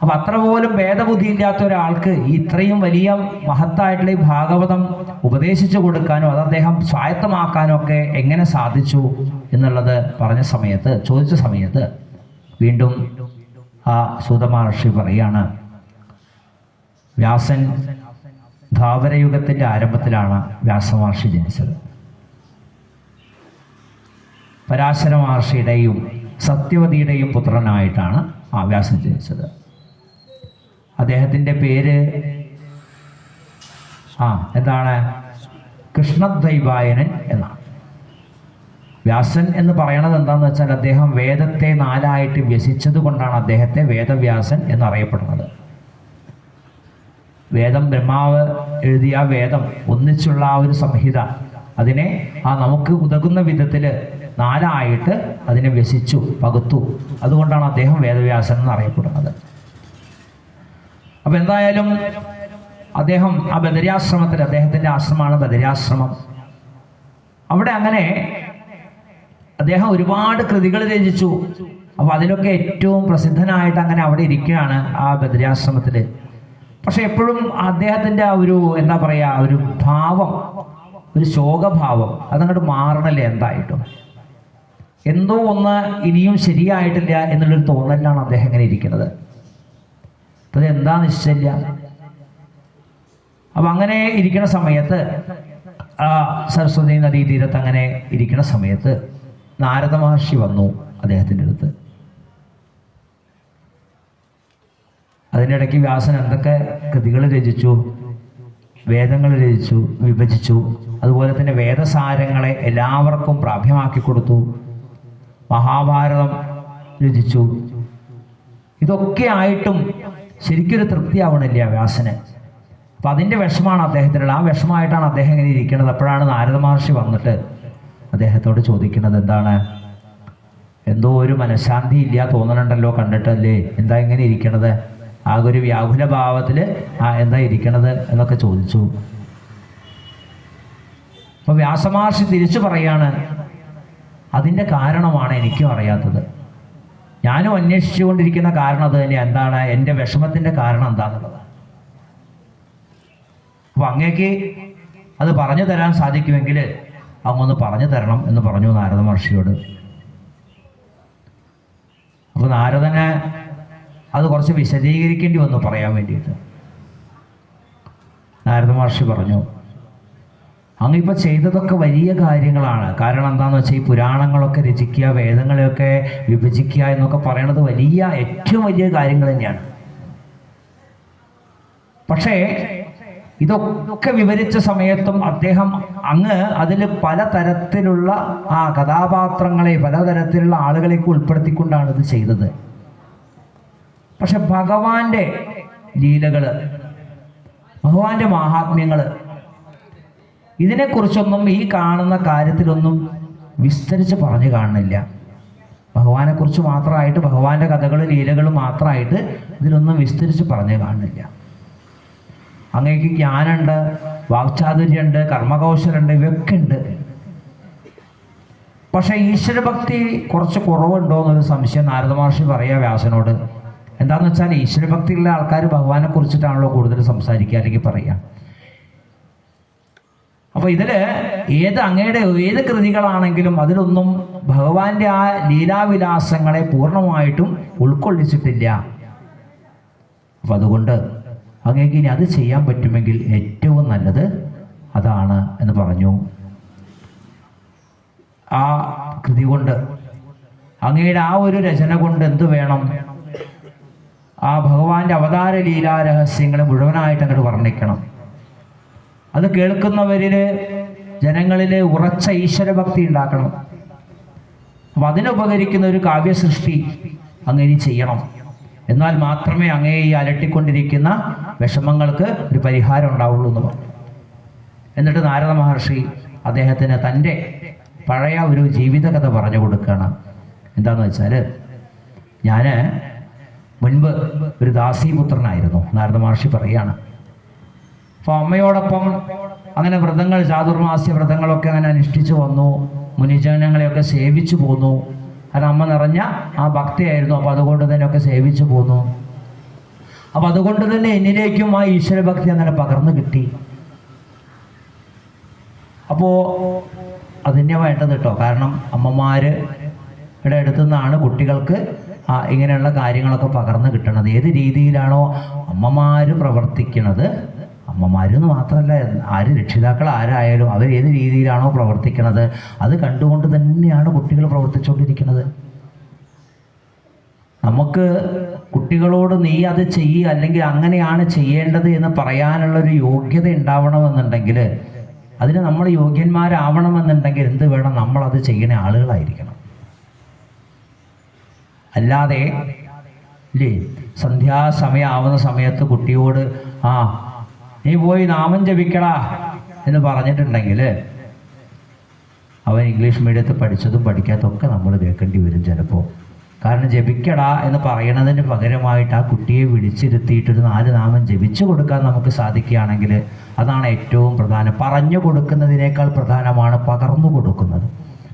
അപ്പം അത്ര പോലും ഭേദബുദ്ധി ഇല്ലാത്ത ഒരാൾക്ക് ഇത്രയും വലിയ മഹത്തായിട്ടുള്ള ഈ ഭാഗവതം ഉപദേശിച്ചു കൊടുക്കാനോ അത് അദ്ദേഹം സ്വായത്തമാക്കാനോ ഒക്കെ എങ്ങനെ സാധിച്ചു എന്നുള്ളത് പറഞ്ഞ സമയത്ത് ചോദിച്ച സമയത്ത് വീണ്ടും ആ സൂതമഹർഷി പറയാണ് വ്യാസൻ ധാവരയുഗത്തിന്റെ ആരംഭത്തിലാണ് വ്യാസമഹർഷി ജനിച്ചത്. പരാശര മഹർഷിയുടെയും സത്യവതിയുടെയും പുത്രനായിട്ടാണ് ആ വ്യാസൻ ജനിച്ചത്. അദ്ദേഹത്തിന്റെ പേര് ആ എന്താണ്? കൃഷ്ണദ്വൈപായനൻ എന്നാണ്. വ്യാസൻ എന്ന് പറയണത് എന്താന്ന് വെച്ചാൽ അദ്ദേഹം വേദത്തെ നാലായിട്ട് വ്യസിച്ചത് കൊണ്ടാണ് അദ്ദേഹത്തെ വേദവ്യാസൻ എന്നറിയപ്പെടുന്നത്. വേദം ബ്രഹ്മാവ് എഴുതിയ ആ വേദം ഒന്നിച്ചുള്ള ആ ഒരു സംഹിത. അതിനെ ആ നമുക്ക് ഉതകുന്ന വിധത്തിൽ നാലായിട്ട് അതിനെ വ്യസിച്ചു പകുത്തു. അതുകൊണ്ടാണ് അദ്ദേഹം വേദവ്യാസൻ എന്നറിയപ്പെടുന്നത് അപ്പം എന്തായാലും അദ്ദേഹം ആ ബദരിയാശ്രമത്തിൽ അദ്ദേഹത്തിന്റെ ആശ്രമമാണ് ബദരിയാശ്രമം. അവിടെ അങ്ങനെ അദ്ദേഹം ഒരുപാട് കൃതികൾ രചിച്ചു. അപ്പോൾ അതിലൊക്കെ ഏറ്റവും പ്രസിദ്ധനായിട്ട് അങ്ങനെ അവിടെ ഇരിക്കുകയാണ് ആ ബദ്രാശ്രമത്തിൽ പക്ഷെ എപ്പോഴും അദ്ദേഹത്തിന്റെ ആ ഒരു എന്താ പറയുക ഒരു ഭാവം ഒരു ശോകഭാവം അതങ്ങോട്ട് മാറണല്ലേ എന്തായിട്ടും? എന്തോ ഒന്ന് ഇനിയും ശരിയായിട്ടില്ല എന്നുള്ളൊരു തോന്നലിലാണ് അദ്ദേഹം ഇങ്ങനെ ഇരിക്കുന്നത്. അത് എന്താ നിശ്ചയില്ല അപ്പം അങ്ങനെ ഇരിക്കുന്ന സമയത്ത് ആ സരസ്വതി നദീതീരത്ത് അങ്ങനെ ഇരിക്കുന്ന സമയത്ത് നാരദ മഹർഷി വന്നു അദ്ദേഹത്തിന്റെ അടുത്ത്. അതിനിടയ്ക്ക് വ്യാസൻ എന്തൊക്കെ കൃതികൾ രചിച്ചു? വേദങ്ങൾ രചിച്ചു വിഭജിച്ചു. അതുപോലെ തന്നെ വേദസാരങ്ങളെ എല്ലാവർക്കും പ്രാപ്യമാക്കി കൊടുത്തു. മഹാഭാരതം രചിച്ചു. ഇതൊക്കെ ആയിട്ടും ശരിക്കൊരു തൃപ്തിയാവണില്ല വ്യാസന്. അപ്പം അതിന്റെ വിഷമാണ് അദ്ദേഹത്തിനുള്ള. ആ വിഷമമായിട്ടാണ് അദ്ദേഹം ഇങ്ങനെ ഇരിക്കുന്നത്. അപ്പോഴാണ് നാരദ മഹർഷി വന്നിട്ട് അദ്ദേഹത്തോട് ചോദിക്കുന്നത് എന്താണ്? എന്തോ ഒരു മനഃശാന്തി ഇല്ല തോന്നണുണ്ടല്ലോ കണ്ടിട്ടല്ലേ? എന്താ ഇങ്ങനെ ഇരിക്കണത്? ആകെ ഒരു വ്യാകുല ഭാവത്തിൽ ആ എന്താ ഇരിക്കണത് എന്നൊക്കെ ചോദിച്ചു. അപ്പോൾ വ്യാസമഹർഷി തിരിച്ചു പറയാണ് അതിന്റെ കാരണമാണ് എനിക്കും അറിയാത്തത്. ഞാനും അന്വേഷിച്ചുകൊണ്ടിരിക്കുന്ന കാരണം അത് തന്നെ എന്താണ്? എന്റെ വിഷമത്തിന്റെ കാരണം എന്താണെന്നുള്ളത് അപ്പോൾ അങ്ങേക്ക് അത് പറഞ്ഞു തരാൻ സാധിക്കുമെങ്കിൽ അങ്ങൊന്ന് പറഞ്ഞു തരണം എന്ന് പറഞ്ഞു നാരദ മഹർഷിയോട്. അപ്പോൾ നാരദന് അത് കുറച്ച് വിശദീകരിക്കേണ്ടി വന്നു പറയാൻ വേണ്ടിയിട്ട്. നാരദ മഹർഷി പറഞ്ഞു അങ്ങ് ഇപ്പോൾ ചെയ്തതൊക്കെ വലിയ കാര്യങ്ങളാണ്. കാരണം എന്താണെന്ന് വെച്ചാൽ ഈ പുരാണങ്ങളൊക്കെ രചിക്കുക വേദങ്ങളെയൊക്കെ വിഭജിക്കുക എന്നൊക്കെ പറയണത് വലിയ ഏറ്റവും വലിയ കാര്യങ്ങൾ തന്നെയാണ്. പക്ഷേ ഇതൊക്കെ വിവരിച്ച സമയത്തും അദ്ദേഹം അങ്ങ് അതിൽ പലതരത്തിലുള്ള ആ കഥാപാത്രങ്ങളെ പലതരത്തിലുള്ള ആളുകളെയൊക്കെ ഉൾപ്പെടുത്തിക്കൊണ്ടാണ് ഇത് ചെയ്തത്. പക്ഷെ ഭഗവാന്റെ ലീലകൾ ഭഗവാന്റെ മഹാത്മ്യങ്ങൾ ഇതിനെക്കുറിച്ചൊന്നും ഈ കാണുന്ന കാര്യത്തിലൊന്നും വിസ്തരിച്ച് പറഞ്ഞു കാണുന്നില്ല. ഭഗവാനെക്കുറിച്ച് മാത്രമായിട്ട് ഭഗവാന്റെ കഥകൾ ലീലകൾ മാത്രമായിട്ട് ഇതിലൊന്നും വിസ്തരിച്ച് പറഞ്ഞു കാണുന്നില്ല. അങ്ങേക്ക് ജ്ഞാനുണ്ട് വാക്ചാതുര്യമുണ്ട് കർമ്മകൗശലുണ്ട് ഇവയൊക്കെ ഉണ്ട് പക്ഷെ ഈശ്വരഭക്തി കുറച്ച് കുറവുണ്ടോ എന്നൊരു സംശയം നാരദ മഹർഷി പറയാ വ്യാസനോട്. എന്താന്ന് വെച്ചാൽ ഈശ്വരഭക്തിയുള്ള ആൾക്കാർ ഭഗവാനെ കുറിച്ചിട്ടാണല്ലോ കൂടുതൽ സംസാരിക്കുക അല്ലെങ്കിൽ പറയുക. അപ്പോൾ ഇതിൽ ഏത് അങ്ങയുടെ ഏത് കൃതികളാണെങ്കിലും അതിലൊന്നും ഭഗവാന്റെ ആ ലീലാവിലാസങ്ങളെ പൂർണമായിട്ടും ഉൾക്കൊള്ളിച്ചിട്ടില്ല. അപ്പം അതുകൊണ്ട് അങ്ങേക്ക് ഇനി അത് ചെയ്യാൻ പറ്റുമെങ്കിൽ ഏറ്റവും നല്ലത് അതാണ് എന്ന് പറഞ്ഞു. ആ കൃതി കൊണ്ട് അങ്ങയുടെ ആ ഒരു രചന കൊണ്ട് എന്ത് വേണം? ആ ഭഗവാന്റെ അവതാര ലീലാ രഹസ്യങ്ങൾ മുഴുവനായിട്ട് അങ്ങോട്ട് വർണിക്കണം. അത് കേൾക്കുന്നവരിൽ ജനങ്ങളിൽ ഉറച്ച ഈശ്വരഭക്തി ഉണ്ടാക്കണം. അപ്പം അതിനുപകരിക്കുന്ന ഒരു കാവ്യസൃഷ്ടി അങ്ങനെ ചെയ്യണം. എന്നാൽ മാത്രമേ അങ്ങേ ഈ അലട്ടിക്കൊണ്ടിരിക്കുന്ന വിഷമങ്ങൾക്ക് ഒരു പരിഹാരം ഉണ്ടാവുള്ളൂ എന്ന് പറഞ്ഞു. എന്നിട്ട് നാരദ മഹർഷി അദ്ദേഹത്തിന് തന്റെ പഴയ ഒരു ജീവിതകഥ പറഞ്ഞു കൊടുക്കുകയാണ്. എന്താണെന്ന് വെച്ചാൽ ഞാൻ മുൻപ് ഒരു ദാസീപുത്രനായിരുന്നു. നാരദ മഹർഷി പറയാണ് അപ്പോൾ അമ്മയോടൊപ്പം അങ്ങനെ വ്രതങ്ങൾ ചാതുർമാസ്യ വ്രതങ്ങളൊക്കെ അങ്ങനെ അനുഷ്ഠിച്ചു വന്നു മുനിജനങ്ങളെയൊക്കെ സേവിച്ചു പോന്നു. കാരണം അമ്മ നിറഞ്ഞ ആ ഭക്തിയായിരുന്നു അപ്പോൾ അതുകൊണ്ട് തന്നെ ഒക്കെ സേവിച്ചു പോന്നു. അപ്പോൾ അതുകൊണ്ട് തന്നെ എന്നിലേക്കും ആ ഈശ്വര ഭക്തി അങ്ങനെ പകർന്നു കിട്ടി. അപ്പോൾ അതിനെ വേണ്ടത് കേട്ടോ കാരണം അമ്മമാരുടെ അടുത്തു നിന്നാണ് കുട്ടികൾക്ക് ഇങ്ങനെയുള്ള കാര്യങ്ങളൊക്കെ പകർന്നു കിട്ടണത്. ഏത് രീതിയിലാണോ അമ്മമാർ പ്രവർത്തിക്കുന്നത് അമ്മമാരെന്ന് മാത്രമല്ല ആര് രക്ഷിതാക്കൾ ആരായാലും അവർ ഏത് രീതിയിലാണോ പ്രവർത്തിക്കുന്നത് അത് കണ്ടുകൊണ്ട് തന്നെയാണ് കുട്ടികൾ പ്രവർത്തിച്ചുകൊണ്ടിരിക്കുന്നത് നമുക്ക് കുട്ടികളോട് നീ അത് ചെയ്യുക അല്ലെങ്കിൽ അങ്ങനെയാണ് ചെയ്യേണ്ടത് എന്ന് പറയാനുള്ള ഒരു യോഗ്യത ഉണ്ടാവണമെന്നുണ്ടെങ്കിൽ അതിന് നമ്മൾ യോഗ്യന്മാരാവണമെന്നുണ്ടെങ്കിൽ എന്ത് വേണം? നമ്മളത് ചെയ്യുന്ന ആളുകളായിരിക്കണം. അല്ലാതെ ഇല്ലേ? സന്ധ്യാസമയം ആവുന്ന സമയത്ത് കുട്ടിയോട് ആ നീ പോയി നാമം ജപിക്കടാ എന്ന് പറഞ്ഞിട്ടുണ്ടെങ്കിൽ അവൻ ഇംഗ്ലീഷ് മീഡിയത്തിൽ പഠിച്ചതും പഠിക്കാത്തതൊക്കെ നമ്മൾ കേൾക്കേണ്ടി വരും ചിലപ്പോൾ. കാരണം ജപിക്കടാ എന്ന് പറയണതിന് പകരമായിട്ട് ആ കുട്ടിയെ വിളിച്ചിരുത്തിയിട്ടൊരു നാല് നാമം ജപിച്ചു കൊടുക്കാൻ നമുക്ക് സാധിക്കുകയാണെങ്കിൽ അതാണ് ഏറ്റവും പ്രധാനം. പറഞ്ഞു കൊടുക്കുന്നതിനേക്കാൾ പ്രധാനമാണ് പകർന്നു കൊടുക്കുന്നത്.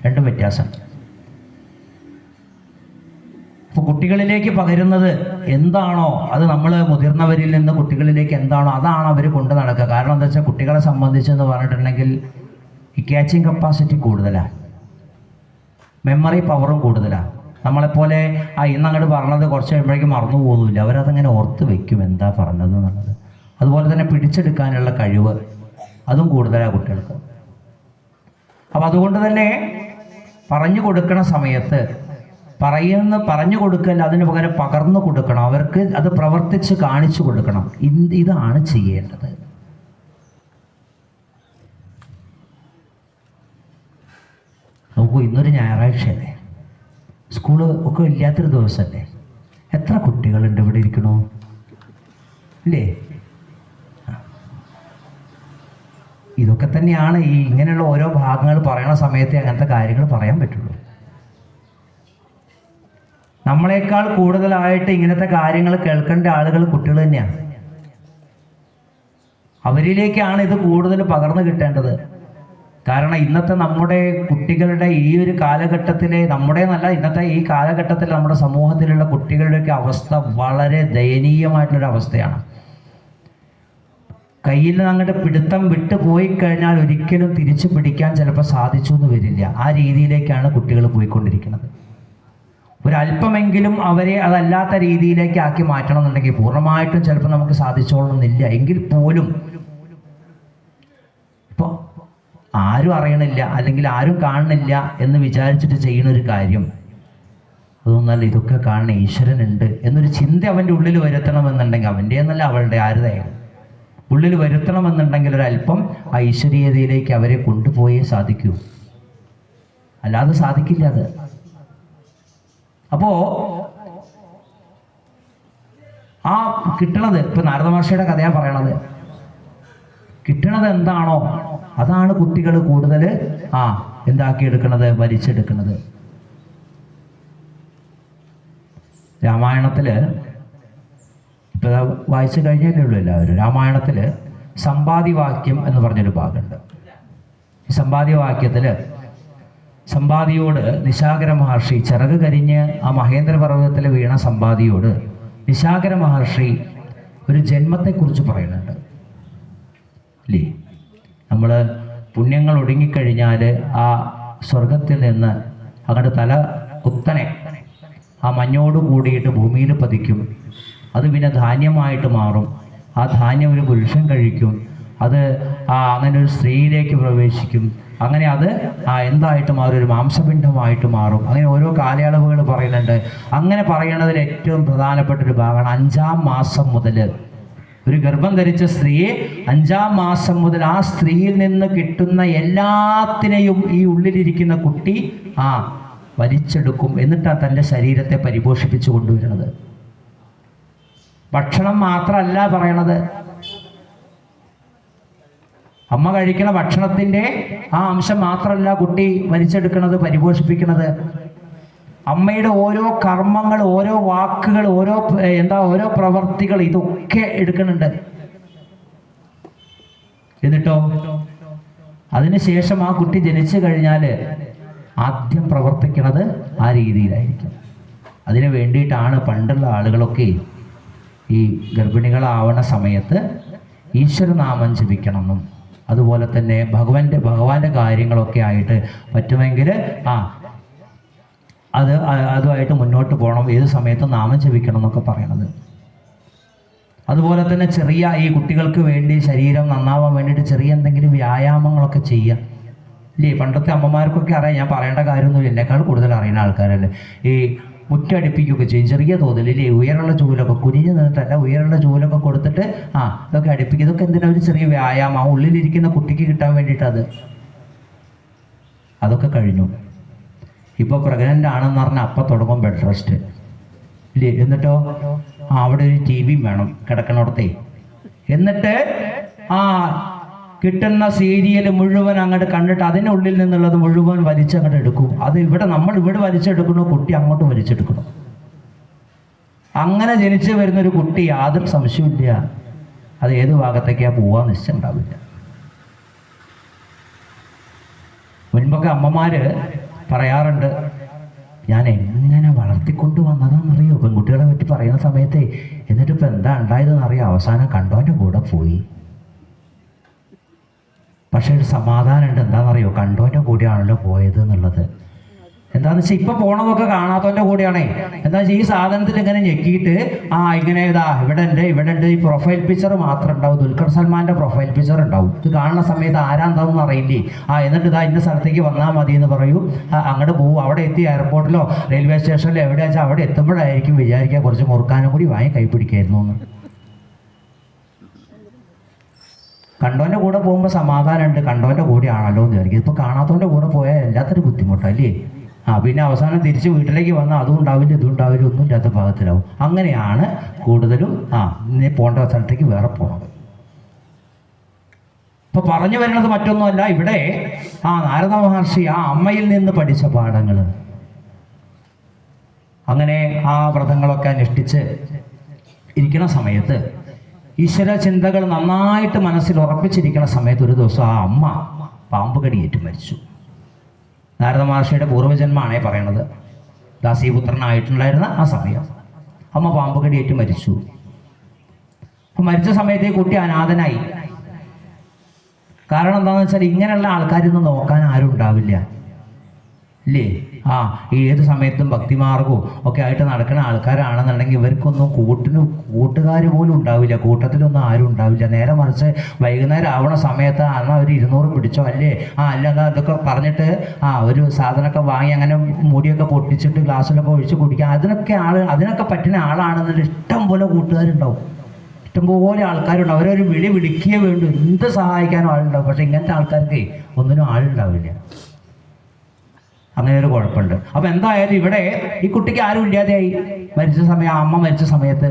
രണ്ടും വ്യത്യാസം. കുട്ടികളിലേക്ക് പകരുന്നത് എന്താണോ അത് നമ്മൾ മുതിർന്നവരിൽ നിന്ന് കുട്ടികളിലേക്ക് എന്താണോ അതാണ് അവർ കൊണ്ട് നടക്കുക. കാരണം എന്താ വെച്ചാൽ കുട്ടികളെ സംബന്ധിച്ചെന്ന് പറഞ്ഞിട്ടുണ്ടെങ്കിൽ ഈ ക്യാച്ചിങ് കപ്പാസിറ്റി കൂടുതലാണ് മെമ്മറി പവറും കൂടുതലാണ് നമ്മളെപ്പോലെ ആ ഇന്ന് അങ്ങോട്ട് പറഞ്ഞത് കുറച്ച് കഴിയുമ്പോഴേക്കും മറന്നു പോകുന്നില്ല അവരതങ്ങനെ ഓർത്ത് വെക്കും എന്താ പറഞ്ഞത് എന്നുള്ളത്. അതുപോലെ തന്നെ പിടിച്ചെടുക്കാനുള്ള കഴിവ് അതും കൂടുതലാണ് കുട്ടികൾക്ക്. അപ്പം അതുകൊണ്ട് തന്നെ പറഞ്ഞു കൊടുക്കുന്ന സമയത്ത് പറയുന്ന പറഞ്ഞു കൊടുക്കല്ല അതിന് പകരം പകർന്നു കൊടുക്കണം. അവർക്ക് അത് പ്രവർത്തിച്ച് കാണിച്ചു കൊടുക്കണം. ഇത് ഇതാണ് ചെയ്യേണ്ടത്. നോക്കൂ ഇന്നൊരു ഞായറാഴ്ചയല്ലേ? സ്കൂൾ ഒക്കെ ഇല്ലാത്തൊരു ദിവസമല്ലേ എത്ര കുട്ടികളുണ്ട് ഇവിടെ ഇരിക്കണോ? ഇല്ലേ? ഇതൊക്കെ തന്നെയാണ് ഈ ഇങ്ങനെയുള്ള ഓരോ ഭാഗങ്ങൾ പറയണ സമയത്തെ അങ്ങനത്തെ കാര്യങ്ങൾ പറയാൻ പറ്റുള്ളൂ. നമ്മളെക്കാൾ കൂടുതലായിട്ട് ഇങ്ങനത്തെ കാര്യങ്ങൾ കേൾക്കേണ്ട ആളുകൾ കുട്ടികൾ തന്നെയാണ് അവരിലേക്കാണ് ഇത് കൂടുതൽ പകർന്നു കിട്ടേണ്ടത്. കാരണം ഇന്നത്തെ നമ്മുടെ കുട്ടികളുടെ ഈ ഒരു കാലഘട്ടത്തിലെ നമ്മുടെ നല്ല ഇന്നത്തെ ഈ കാലഘട്ടത്തിൽ നമ്മുടെ സമൂഹത്തിലുള്ള കുട്ടികളുടെയൊക്കെ അവസ്ഥ വളരെ ദയനീയമായിട്ടുള്ളൊരു അവസ്ഥയാണ്. കയ്യിൽ നിന്ന് അങ്ങോട്ട് പിടുത്തം വിട്ടു പോയി കഴിഞ്ഞാൽ ഒരിക്കലും തിരിച്ചു പിടിക്കാൻ ചിലപ്പോൾ സാധിച്ചു എന്ന് വരില്ല. ആ രീതിയിലേക്കാണ് കുട്ടികൾ പോയിക്കൊണ്ടിരിക്കുന്നത്. ഒരല്പമെങ്കിലും അവരെ അതല്ലാത്ത രീതിയിലേക്ക് ആക്കി മാറ്റണം എന്നുണ്ടെങ്കിൽ പൂർണമായിട്ടും ചിലപ്പോൾ നമുക്ക് സാധിച്ചോളണമെന്നില്ല. എങ്കിൽ പോലും ഇപ്പോൾ ആരും അറിയണില്ല അല്ലെങ്കിൽ ആരും കാണുന്നില്ല എന്ന് വിചാരിച്ചിട്ട് ചെയ്യുന്ന ഒരു കാര്യം. അതൊന്നല്ല ഇതൊക്കെ കാണുന്ന ഈശ്വരനുണ്ട് എന്നൊരു ചിന്ത അവന്റെ ഉള്ളിൽ വരുത്തണമെന്നുണ്ടെങ്കിൽ അവന്റെ എന്നല്ല അവളുടെ ആരുതയാണ് ഉള്ളിൽ വരുത്തണമെന്നുണ്ടെങ്കിൽ ഒരല്പം ആ ഈശ്വരീയതയിലേക്ക് അവരെ കൊണ്ടുപോയേ സാധിക്കൂ. അല്ലാതെ സാധിക്കില്ല അത്. അപ്പോ ആ കിട്ടണത് ഇപ്പൊ നാരദ മഹർഷിയുടെ കഥയാ പറയണത്. കിട്ടണത് എന്താണോ അതാണ് കുട്ടികൾ കൂടുതൽ ആ എന്താക്കി എടുക്കണത് വലിച്ചെടുക്കണത്. രാമായണത്തിൽ ഇപ്പൊ വായിച്ചു കഴിഞ്ഞല്ലേ ഉള്ളൂ എല്ലാവരും. രാമായണത്തിൽ സമ്പാദിവാക്യം എന്ന് പറഞ്ഞൊരു ഭാഗമുണ്ട് സമ്പാദ്യവാക്യത്തിൽ സമ്പാദിയോട് നിശാകര മഹർഷി ചിറക് കരിഞ്ഞ് ആ മഹേന്ദ്ര പർവതത്തിൽ വീണ സമ്പാദിയോട് നിശാകര മഹർഷി ഒരു ജന്മത്തെക്കുറിച്ച് പറയുന്നുണ്ട്. അല്ലേ നമ്മൾ പുണ്യങ്ങൾ ഒടുങ്ങിക്കഴിഞ്ഞാൽ ആ സ്വർഗത്തിൽ നിന്ന് അങ്ങോട്ട് തല കുത്തനെ ആ മഞ്ഞോട് കൂടിയിട്ട് ഭൂമിയിൽ പതിക്കും. അത് പിന്നെ ധാന്യമായിട്ട് മാറും. ആ ധാന്യം ഒരു പുരുഷൻ കഴിക്കും. അത് ആ അങ്ങനെ ഒരു സ്ത്രീയിലേക്ക് പ്രവേശിക്കും. അങ്ങനെ അത് ആ എന്തായിട്ട് മാറും? ഒരു മാംസപിണ്ഡമായിട്ട് മാറും. അങ്ങനെ ഓരോ കാലയളവുകൾ പറയുന്നുണ്ട്. അങ്ങനെ പറയണതിൽ ഏറ്റവും പ്രധാനപ്പെട്ട ഒരു ഭാഗമാണ് അഞ്ചാം മാസം മുതൽ. ഒരു ഗർഭം ധരിച്ച സ്ത്രീയെ അഞ്ചാം മാസം മുതൽ ആ സ്ത്രീയിൽ നിന്ന് കിട്ടുന്ന എല്ലാത്തിനെയും ഈ ഉള്ളിലിരിക്കുന്ന കുട്ടി ആ വലിച്ചെടുക്കും. എന്നിട്ടാണ് തന്റെ ശരീരത്തെ പരിപോഷിപ്പിച്ചു കൊണ്ടുവരുന്നത്. ഭക്ഷണം മാത്രമല്ല പറയണത്. അമ്മ കഴിക്കുന്ന ഭക്ഷണത്തിന്റെ ആ അംശം മാത്രമല്ല കുട്ടി വലിച്ചെടുക്കുന്നത് പരിപോഷിപ്പിക്കുന്നത്. അമ്മയുടെ ഓരോ കർമ്മങ്ങൾ ഓരോ വാക്കുകൾ ഓരോ എന്താ ഓരോ പ്രവർത്തികൾ ഇതൊക്കെ എടുക്കുന്നുണ്ട്. എന്നിട്ടോ? അതിനുശേഷം ആ കുട്ടി ജനിച്ചു കഴിഞ്ഞാൽ ആദ്യം പ്രവർത്തിക്കുന്നത് ആ രീതിയിലായിരിക്കും. അതിനു വേണ്ടിയിട്ടാണ് പണ്ടുള്ള ആളുകളൊക്കെ ഈ ഗർഭിണികളാവണ സമയത്ത് ഈശ്വരനാമം ജപിക്കണമെന്നും അതുപോലെ തന്നെ ഭഗവാന്റെ ഭഗവാന്റെ കാര്യങ്ങളൊക്കെ ആയിട്ട് പറ്റുമെങ്കിൽ ആ അത് അതുമായിട്ട് മുന്നോട്ട് പോകണം. ഏത് സമയത്തും നാമം ജപിക്കണം എന്നൊക്കെ പറയണത്. അതുപോലെ തന്നെ ചെറിയ ഈ കുട്ടികൾക്ക് വേണ്ടി ശരീരം നന്നാവാൻ വേണ്ടിയിട്ട് ചെറിയ എന്തെങ്കിലും വ്യായാമങ്ങളൊക്കെ ചെയ്യുക. ഇല്ലേ? പണ്ടത്തെ അമ്മമാർക്കൊക്കെ അറിയാം. ഞാൻ പറയേണ്ട കാര്യമൊന്നുമില്ല. എന്നെക്കാൾ കൂടുതൽ അറിയുന്ന ആൾക്കാരല്ലേ? ഈ മുറ്റടിപ്പിക്കുകയൊക്കെ ചെയ്യും. ചെറിയ തോതിൽ ഇല്ലേ ഉയരമുള്ള ചൂലൊക്കെ കുനിഞ്ഞു നിന്നിട്ടല്ല ഉയരമുള്ള ചൂലൊക്കെ കൊടുത്തിട്ട് ആ ഇതൊക്കെ അടുപ്പിക്കും ഇതൊക്കെ എന്തിനാ ഒരു ചെറിയ വ്യായാമം? ആ ഉള്ളിലിരിക്കുന്ന കുട്ടിക്ക് കിട്ടാൻ വേണ്ടിയിട്ടത് അതൊക്കെ കഴിഞ്ഞു. ഇപ്പോൾ പ്രഗ്നന്റ് ആണെന്ന് പറഞ്ഞാൽ അപ്പം തുടങ്ങും ബെഡ് റെസ്റ്റ് ഇല്ലേ? എന്നിട്ടോ? അവിടെ ഒരു ടി വിയും വേണം കിടക്കണോടത്തേ. എന്നിട്ട് ആ കിട്ടുന്ന സീരിയൽ മുഴുവൻ അങ്ങോട്ട് കണ്ടിട്ട് അതിനുള്ളിൽ നിന്നുള്ളത് മുഴുവൻ വലിച്ചങ്ങോട്ട് എടുക്കും. അത് ഇവിടെ നമ്മൾ ഇവിടെ വലിച്ചെടുക്കണോ കുട്ടി അങ്ങോട്ട് വലിച്ചെടുക്കണം അങ്ങനെ ജനിച്ചു വരുന്ന ഒരു കുട്ടി യാതൊരു സംശയമില്ല അത് ഏത് ഭാഗത്തേക്കാണ് പോവാൻ നിശ്ചയം ഉണ്ടാവില്ല. മുൻപൊക്കെ അമ്മമാര് പറയാറുണ്ട് ഞാൻ എങ്ങനെ വളർത്തിക്കൊണ്ട് വന്നതാണെന്നറിയോ പെൺകുട്ടികളെ പറ്റി പറയുന്ന സമയത്തെ എന്നിട്ട് ഇപ്പം എന്താ ഉണ്ടായതെന്ന് അറിയാം അവസാനം കണ്ടോന്റെ കൂടെ പോയി. പക്ഷേ ഒരു സമാധാനമുണ്ട്. എന്താണെന്നറിയോ കണ്ടോന്റെ കൂടെയാണല്ലോ പോയത് എന്നുള്ളത്. എന്താന്ന് വെച്ചാൽ ഇപ്പൊ പോണതൊക്കെ കാണാത്തവന്റെ കൂടെയാണേ. എന്താ വെച്ചാൽ ഈ സാധനത്തിൽ ഇങ്ങനെ ഞെക്കിയിട്ട് ആ ഇങ്ങനെ ഇതാ ഇവിടെ ഉണ്ട് ഇവിടെ ഉണ്ട്. ഈ പ്രൊഫൈൽ പിക്ചർ മാത്രം ഉണ്ടാവും. ദുൽഖർ സൽമാന്റെ പ്രൊഫൈൽ പിക്ചർ ഉണ്ടാവും. ഇത് കാണുന്ന സമയത്ത് ആരാന്താവും അറിയില്ലേ? ആ എന്നിട്ട് ഇതാ ഇന്ന സ്ഥലത്തേക്ക് വന്നാൽ മതി എന്ന് പറയൂ അങ്ങോട്ട് പോകും അവിടെ എത്തി എയർപോർട്ടിലോ റെയിൽവേ സ്റ്റേഷനിലോ എവിടെയാച്ചാൽ അവിടെ എത്തുമ്പോഴായിരിക്കും വിചാരിക്കുക കുറച്ച് മുറുക്കാനും കൂടി വാങ്ങി കൈപ്പിടിക്കായിരുന്നു എന്ന്. കണ്ടോന്റെ കൂടെ പോകുമ്പോൾ സമാധാനമുണ്ട്. കണ്ടോന്റെ കൂടെ ആണല്ലോ എന്ന് വിചാരിക്കും. ഇപ്പോൾ കാണാത്തവന്റെ കൂടെ പോയാൽ എല്ലാത്തൊരു ബുദ്ധിമുട്ടല്ലേ ആ പിന്നെ അവസാനം തിരിച്ച് വീട്ടിലേക്ക് വന്നാൽ അതും ഉണ്ടാവില്ല ഇതും ഉണ്ടാവില്ല ഒന്നും ഇല്ലാത്ത ഭാഗത്തിലാവും. അങ്ങനെയാണ് കൂടുതലും ആ ഇനി പോകേണ്ട സ്ഥലത്തേക്ക് വേറെ പോകണത് ഇപ്പൊ പറഞ്ഞു വരുന്നത് മറ്റൊന്നുമല്ല. ഇവിടെ ആ നാരദ മഹർഷി ആ അമ്മയിൽ നിന്ന് പഠിച്ച പാഠങ്ങൾ അങ്ങനെ ആ വ്രതങ്ങളൊക്കെ അനുഷ്ഠിച്ച് ഇരിക്കുന്ന സമയത്ത് ഈശ്വര ചിന്തകൾ നന്നായിട്ട് മനസ്സിൽ ഉറപ്പിച്ചിരിക്കുന്ന സമയത്ത് ഒരു ദിവസം ആ അമ്മ പാമ്പ് കടിയേറ്റ് മരിച്ചു. നാരദ മഹർഷിയുടെ പൂർവജന്മാണേ പറയണത്. ദാസീപുത്രനായിട്ടുണ്ടായിരുന്ന ആ സമയം. അമ്മ പാമ്പ് കടിയേറ്റ് മരിച്ചു മരിച്ച സമയത്ത് കുട്ടി അനാഥനായി. കാരണം എന്താണെന്ന് വെച്ചാൽ ഇങ്ങനെയുള്ള ആൾക്കാരൊന്നും നോക്കാൻ ആരും ഉണ്ടാവില്ല. ഇല്ലേ? ആ ഏത് സമയത്തും ഭക്തിമാർഗവും ഒക്കെ ആയിട്ട് നടക്കുന്ന ആൾക്കാരാണെന്നുണ്ടെങ്കിൽ ഇവർക്കൊന്നും കൂട്ടിന് കൂട്ടുകാർ പോലും ഉണ്ടാവില്ല. കൂട്ടത്തിലൊന്നും ആരും ഉണ്ടാവില്ല. നേരെ മറിച്ച് വൈകുന്നേരം ആവണ സമയത്ത് അന്ന് ഒരു ഇരുന്നൂറ് പിടിച്ചോ? അല്ലേ? ആ അല്ല എന്നാ ഇതൊക്കെ പറഞ്ഞിട്ട് ആ ഒരു സാധനമൊക്കെ വാങ്ങി അങ്ങനെ മുടിയൊക്കെ പൊട്ടിച്ചിട്ട് ഗ്ലാസ്സിലൊക്കെ ഒഴിച്ച് കുടിക്കുക അതിനൊക്കെ ആൾ അതിനൊക്കെ പറ്റുന്ന ആളാണെന്നുള്ള ഇഷ്ടം പോലെ കൂട്ടുകാരുണ്ടാവും. ഇഷ്ടംപോലെ ആൾക്കാരുണ്ട് അവരൊരു വിളി വിളിക്കുകയേ വേണ്ടു. എന്ത് സഹായിക്കാനും ആളുണ്ടാവും. പക്ഷെ ഇങ്ങനത്തെ ആൾക്കാർക്ക് ഒന്നിനും ആളുണ്ടാവില്ല. അങ്ങനെ ഒരു കുഴപ്പമുണ്ട്. അപ്പൊ എന്തായാലും ഇവിടെ ഈ കുട്ടിക്ക് ആരും ഇല്ലാതെയായി. മരിച്ച സമയം അമ്മ മരിച്ച സമയത്ത്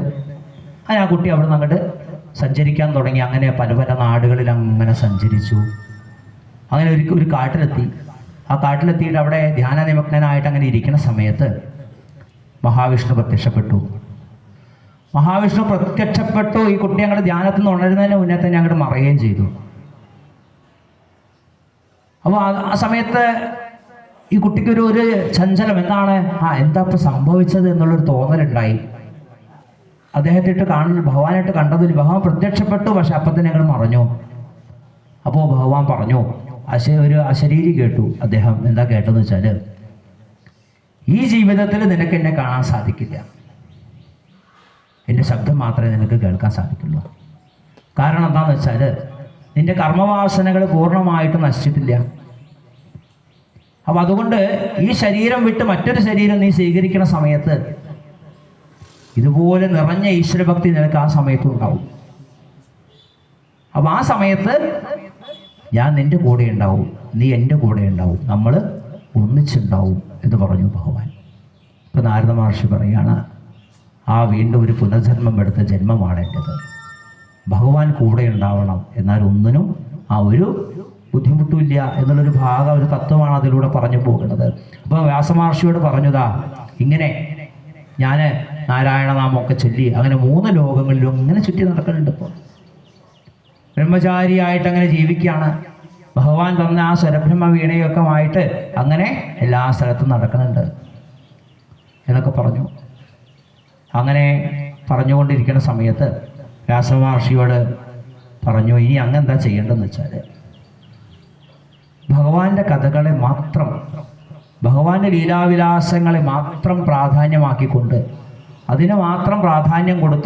അങ്ങനെ ആ കുട്ടി അവിടെ അങ്ങോട്ട് സഞ്ചരിക്കാൻ തുടങ്ങി. അങ്ങനെ പല പല നാടുകളിൽ അങ്ങനെ സഞ്ചരിച്ചു. അങ്ങനെ ഒരു ഒരു കാട്ടിലെത്തി. ആ കാട്ടിലെത്തിയിട്ട് അവിടെ ധ്യാന നിമഗ്നനായിട്ട് അങ്ങനെ ഇരിക്കുന്ന സമയത്ത് മഹാവിഷ്ണു പ്രത്യക്ഷപ്പെട്ടു. മഹാവിഷ്ണു പ്രത്യക്ഷപ്പെട്ടു. ഈ കുട്ടി ഞങ്ങളുടെ ധ്യാനത്തിൽ നിന്ന് ഉണരുന്നതിന് മുന്നേ തന്നെ അങ്ങോട്ട് മറയുകയും ചെയ്തു. അപ്പോൾ ആ സമയത്ത് ഈ കുട്ടിക്കൊരു ഒരു ചഞ്ചലം. എന്താണ്? ആ എന്താ ഇപ്പൊ സംഭവിച്ചത് എന്നുള്ളൊരു തോന്നലുണ്ടായി. അദ്ദേഹത്തെ ഇട്ട് കാണുന്ന ഭഗവാനായിട്ട് കണ്ടതിൽ ഭഗവാൻ പ്രത്യക്ഷപ്പെട്ടു പക്ഷെ അപ്പം തന്നെ ഞങ്ങൾ മറഞ്ഞു. അപ്പോൾ ഭഗവാൻ പറഞ്ഞു അശ ഒരു അശരീരി കേട്ടു. അദ്ദേഹം എന്താ കേട്ടതെന്ന് വെച്ചാൽ ഈ ജീവിതത്തിൽ നിനക്ക് എന്നെ കാണാൻ സാധിക്കില്ല. എന്റെ ശബ്ദം മാത്രമേ നിനക്ക് കേൾക്കാൻ സാധിക്കുള്ളൂ. കാരണം എന്താണെന്ന് വെച്ചാൽ നിന്റെ കർമ്മവാസനകൾ പൂർണമായിട്ട് നശിച്ചിട്ടില്ല. അപ്പൊ അതുകൊണ്ട് ഈ ശരീരം വിട്ട് മറ്റൊരു ശരീരം നീ സ്വീകരിക്കുന്ന സമയത്ത് ഇതുപോലെ നിറഞ്ഞ ഈശ്വരഭക്തി നിനക്ക് ആ സമയത്ത് ഉണ്ടാവും. അപ്പൊ ആ സമയത്ത് ഞാൻ നിന്റെ കൂടെ ഉണ്ടാവും നീ എന്റെ കൂടെ ഉണ്ടാവും നമ്മൾ ഒന്നിച്ചുണ്ടാവും എന്ന് പറഞ്ഞു ഭഗവാൻ. ഇപ്പൊ നാരദ മഹർഷി പറയാണ് ആ വീണ്ടും ഒരു പുനർജന്മം എടുത്ത ജന്മമാണ് എന്റെത് ഭഗവാൻ കൂടെ ഉണ്ടാവണം എന്നാൽ ഒന്നിനും ആ ഒരു ബുദ്ധിമുട്ടില്ല എന്നുള്ളൊരു ഭാഗം ഒരു തത്വമാണ് അതിലൂടെ പറഞ്ഞു പോകുന്നത്. അപ്പോൾ വ്യാസമഹർഷിയോട് പറഞ്ഞതാ ഇങ്ങനെ ഞാൻ നാരായണനാമമൊക്കെ ചൊല്ലി അങ്ങനെ മൂന്ന് ലോകങ്ങളിലും ഇങ്ങനെ ചുറ്റി നടക്കുന്നുണ്ട് ഇപ്പോൾ ബ്രഹ്മചാരിയായിട്ട് അങ്ങനെ ജീവിക്കുകയാണ്. ഭഗവാൻ തന്ന ആ സ്വരബ്രഹ്മ വീണയൊക്കെ ആയിട്ട് അങ്ങനെ എല്ലാ സ്ഥലത്തും നടക്കുന്നുണ്ട് എന്നൊക്കെ പറഞ്ഞു. അങ്ങനെ പറഞ്ഞുകൊണ്ടിരിക്കുന്ന സമയത്ത് വ്യാസമഹർഷിയോട് പറഞ്ഞു ഇനി അങ്ങെന്താ ചെയ്യേണ്ടതെന്ന് വെച്ചാൽ ഭഗവാന്റെ കഥകളെ മാത്രം ഭഗവാന്റെ ലീലാവിലാസങ്ങളെ മാത്രം പ്രാധാന്യമാക്കിക്കൊണ്ട് അതിന് മാത്രം പ്രാധാന്യം കൊടുത്ത്